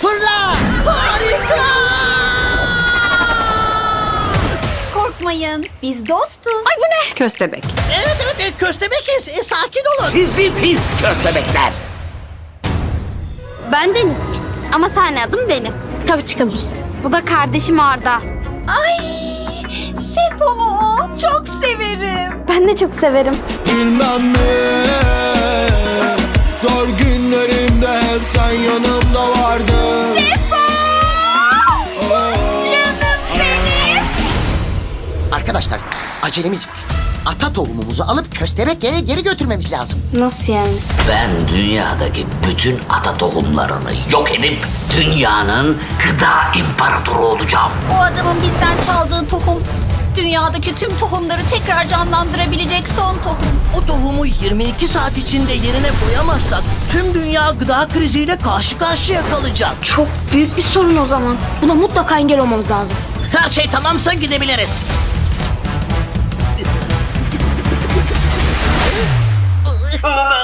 Fırla. Harika. Korkmayın. Biz dostuz. Ay bu ne? Köstebek. Evet evet e, köstebekiz. E, sakin olun. Sizi pis köstebekler. Ben Deniz. Ama sahne adım benim. Tabii çıkabilirsin. Bu da kardeşim Arda. Ay Sefo mu o? Çok severim. Ben de çok severim. bilmem ne Zor hep sen yanımda vardın Arkadaşlar acelemiz var. Ata tohumumuzu alıp köstebeklere geri götürmemiz lazım. Nasıl yani? Ben dünyadaki bütün ata tohumlarını yok edip dünyanın gıda imparatoru olacağım. O adamın bizden çaldığı tohum dünyadaki tüm tohumları tekrar canlandırabilecek son tohum. Tohumu 22 saat içinde yerine koyamazsak tüm dünya gıda kriziyle karşı karşıya kalacak. Çok büyük bir sorun o zaman. Buna mutlaka engel olmamız lazım. Her şey tamamsa gidebiliriz. Hazır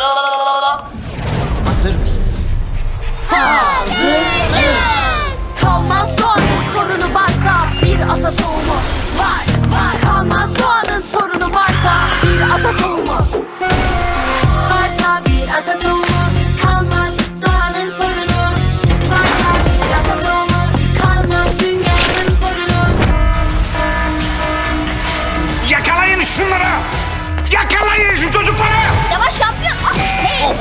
Yakalayın şunları! Yakalayın şu çocukları! Yavaş şampiyon. Ah, hey.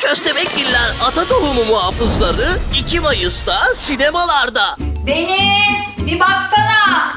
Köstebekgiller Ata Tohumu Muhafızları 2 Mayıs'ta sinemalarda. Deniz bir baksana.